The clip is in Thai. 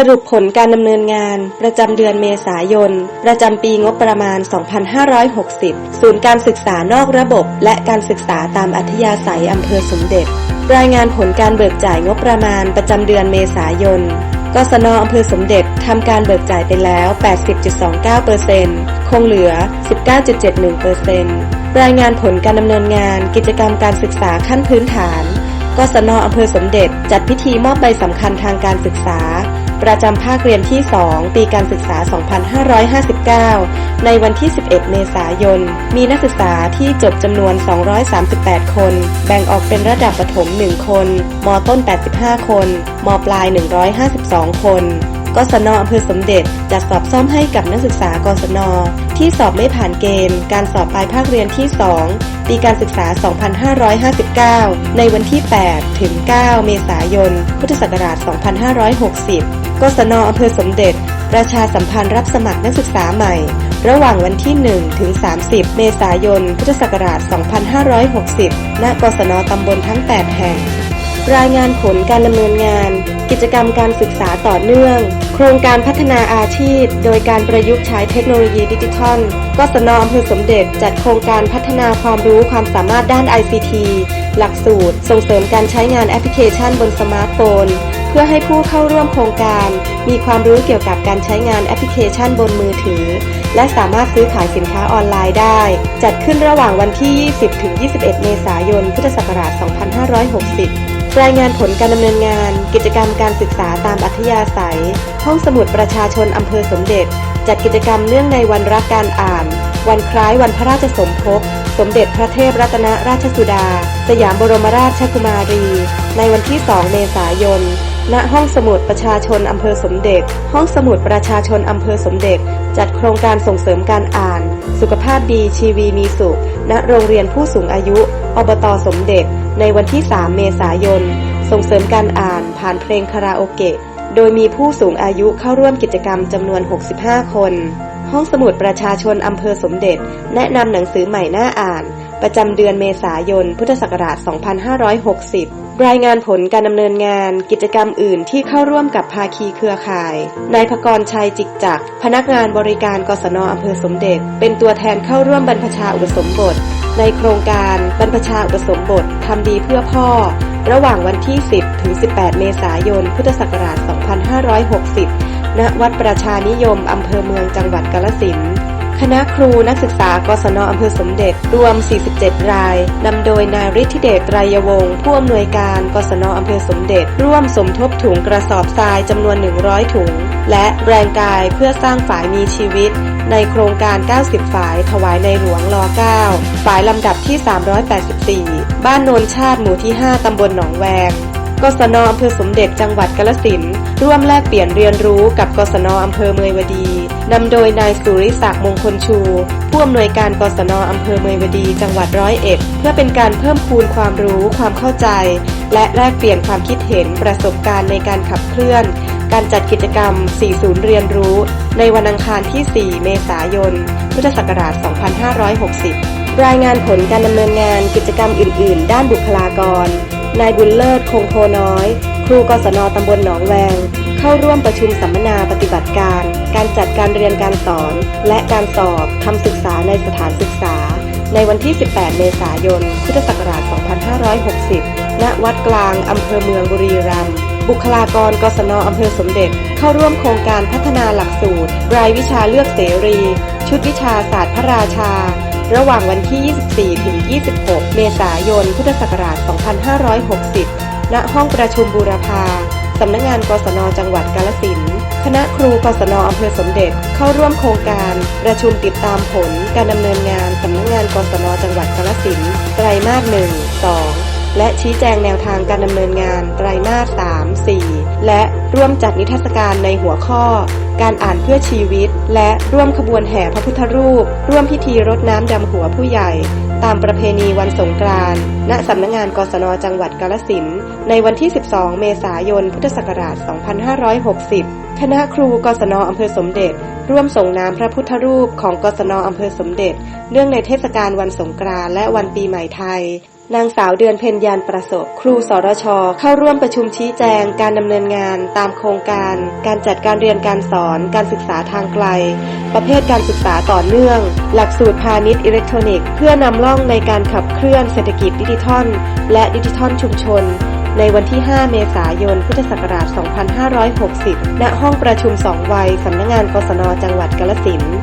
สรุปผลการดำเนินงาน ประจำเดือนเมษายน ประจำปีงบประมาณ 2560 ศูนย์การศึกษานอกระบบ และการศึกษาตามอัธยาศัยอำเภอสมเด็จ รายงานผลการเบิกจ่ายงบประมาณ ประจำเดือนเมษายนกศนอำเภอสมเด็จทำการเบิกจ่ายไปแล้ว 80.29%คงเหลือ 19.71%รายงานผลการดำเนินงาน กิจกรรมการศึกษาขั้นพื้นฐานกศนอำเภอสมเด็จ จัดพิธีมอบใบสำคัญทางการศึกษา ประจำภาคเรียนที่ 2 ปีการศึกษา 2559 ในวันที่ 11 เมษายน มีนักศึกษาที่จบจำนวน 238 คน แบ่งออกเป็นระดับประถม 1 คน มต้น 85 คน มปลาย 152 คนกศนอำเภอสมเด็จจัดสอบซ่อมให้กับนักศึกษากศน ที่สอบไม่ผ่านเกณฑ์การสอบปลายภาคเรียนที่ 2 ปีการศึกษา 2559 ในวันที่ 8 ถึง 9 เมษายน พุทธศักราช 2560 กศนอำเภอสมเด็จ ประชาสัมพันธ์รับสมัครนักศึกษาใหม่ ระหว่างวันที่ 1 ถึง 30 เมษายน พุทธศักราช 2560 ณ กศนตำบลทั้ง 8 แห่ง รายงานผลการดำเนินงาน กิจกรรมการศึกษาต่อเนื่อง โครงการพัฒนาอาชีพ โดยการประยุกต์ใช้เทคโนโลยีดิจิทัล กศนอำเภอสมเด็จจัดโครงการพัฒนาความรู้ความสามารถด้าน ICT หลักสูตร ส่งเสริมการใช้งานแอปพลิเคชันบนสมาร์ทโฟน พื่อให้ผู้เข้าร่วมโครงการ มีความรู้เกี่ยวกับการใช้งานแอปพลิเคชันบนมือถือ และสามารถซื้อขายสินค้าออนไลน์ได้ จัดขึ้นระหว่างวันที่ 20 ถึง 21 เมษายน พุทธศักราช 2560รายงานผลการดำเนินงาน กิจกรรมการศึกษาตามอัธยาศัย ห้องสมุดประชาชนอำเภอสมเด็จ จัดกิจกรรมเนื่องในวันรักการอ่าน วันคล้ายวันพระราชสมภพ สมเด็จพระเทพรัตนราชสุดา สยามบรมราชกุมารี ในวันที่ 2 เมษายน ณห้องสมุดประชาชนอำเภอสมเด็จ ห้องสมุดประชาชนอำเภอสมเด็จ จัดโครงการส่งเสริมการอ่าน สุขภาพดีชีวีมีสุข ณโรงเรียนผู้สูงอายุ อบตสมเด็จ ในวันที่ 3 เมษายน ส่งเสริมการอ่านผ่านเพลงคาราโอเกะ โดยมีผู้สูงอายุเข้าร่วมกิจกรรมจำนวน 65 คน ห้องสมุดประชาชนอำเภอสมเด็จ แนะนำหนังสือใหม่หน่าอ่าน ประจำเดือนเมษายน พุทธศักราช 2560 รายงานผลการดำเนินงาน กิจกรรมอื่นที่เข้าร่วมกับภาคีเครือข่าย นายพกรชัยจิกจัก พนักงานบริการกศนอำเภอสมเด็จ เป็นตัวแทนเข้าร่วมบรรพชาอุปสมบท ในโครงการบรรพชาอุปสมบททำดีเพื่อพ่อ ระหว่างวันที่ 10 ถึง 18 เมษายน พุทธศักราช 2560 ณ วัดประชานิยมอำเภอเมืองจังหวัดกาฬสินธุ์ คณะครูนักศึกษากศนอำเภอสมเด็จ รวม 47 ราย นำโดยนายฤทธิเดชไตรยวงศ์ผู้อำนวยการกศนอำเภอสมเด็จ ร่วมสมทบถุงกระสอบทรายจำนวน 100 ถุง และแรงกายเพื่อสร้างฝ่ายมีชีวิต ในโครงการ 90 ฝ่าย ถวายในหลวงร9ฝ่ายลำดับที่ 384 บ้านโนนชาติหมู่ที่ 5 ตำบลหนองแวงกศนอำเภอสมเด็จจังหวัดกาฬสินธุ์ ร่วมแลกเปลี่ยนเรียนรู้กับกศนอำเภอเมยวดี นำโดยนายสุริศักดิ์มงคลชู ผู้อำนวยการกศนอำเภอเมยวดี จังหวัดร้อยเอ็ด เพื่อเป็นการเพิ่มพูนความรู้ความเข้าใจ และแลกเปลี่ยนความคิดเห็นประสบการณ์ในการขับเคลื่อน การจัดกิจกรรม4ศูนย์เรียนรู้ ในวันอังคารที่ 4 เมษายน พุทธศักราช 2560 รายงานผลการดำเนินงานกิจกรรมอื่น ๆ ด้านบุคลากรนายบุญเลิศคงโพน้อย ครูกศนตำบลหนองแวง เข้าร่วมประชุมสัมมนาปฏิบัติการ การจัดการเรียนการสอน และการสอบคำศึกษาในสถานศึกษา ในวันที่ 18 เมษายน พุทธศักราช 2560 ณ วัดกลางอำเภอเมืองบุรีรัมย์บุคลากรกศนอำเภอสมเด็จ เข้าร่วมโครงการพัฒนาหลักสูตร รายวิชาเลือกเสรี ชุดวิชาศาสตร์พระราชา ระหว่างวันที่ 24 ถึง 26 เมษายน พุทธศักราช 2560 ณห้องประชุมบูรพาสำนักงานกศนจังหวัดกาฬสินคณะครูกศนอำเภอสมเด็จเข้าร่วมโครงการ ประชุมติดตามผลการดำเนินงานสำนักงานกศนจังหวัดกาฬสินไตรมาส1 2และชี้แจงแนวทางการดำเนินงานไตรมาส 3 4 และร่วมจัดนิทรรศการในหัวข้อ การอ่านเพื่อชีวิต และร่วมขบวนแห่พระพุทธรูป ร่วมพิธีรดน้ำดำหัวผู้ใหญ่ ตามประเพณีวันสงกรานต์ณสำนักงานกศนจังหวัดกาลสินในวันที่ 12 เมษายน พุทธศักราช 2560 คณะครูกศนอำเภอสมเด็จ ร่วมส่งน้ำพระพุทธรูปของกศนอำเภอสมเด็จ เนื่องในเทศกาลวันสงกรานต์และวันปีใหม่ไทย นางสาวเดือนเพ็ญยานประสบ ครูสรช เข้าร่วมประชุมชี้แจงการดำเนินงานตามโครงการ การจัดการเรียนการสอน การศึกษาทางไกล ประเภทการศึกษาต่อเนื่อง หลักสูตรพาณิชย์อิเล็กทรอนิกส์ เพื่อนำร่องในการขับเคลื่อนเศรษฐกิจดิจิทัล และดิจิทัลชุมชน ในวันที่ 5 เมษายน พุทธศักราช 2560 ณ ห้องประชุมสองวัย สำนักงงานกศนจังหวัดกาฬสินธุ์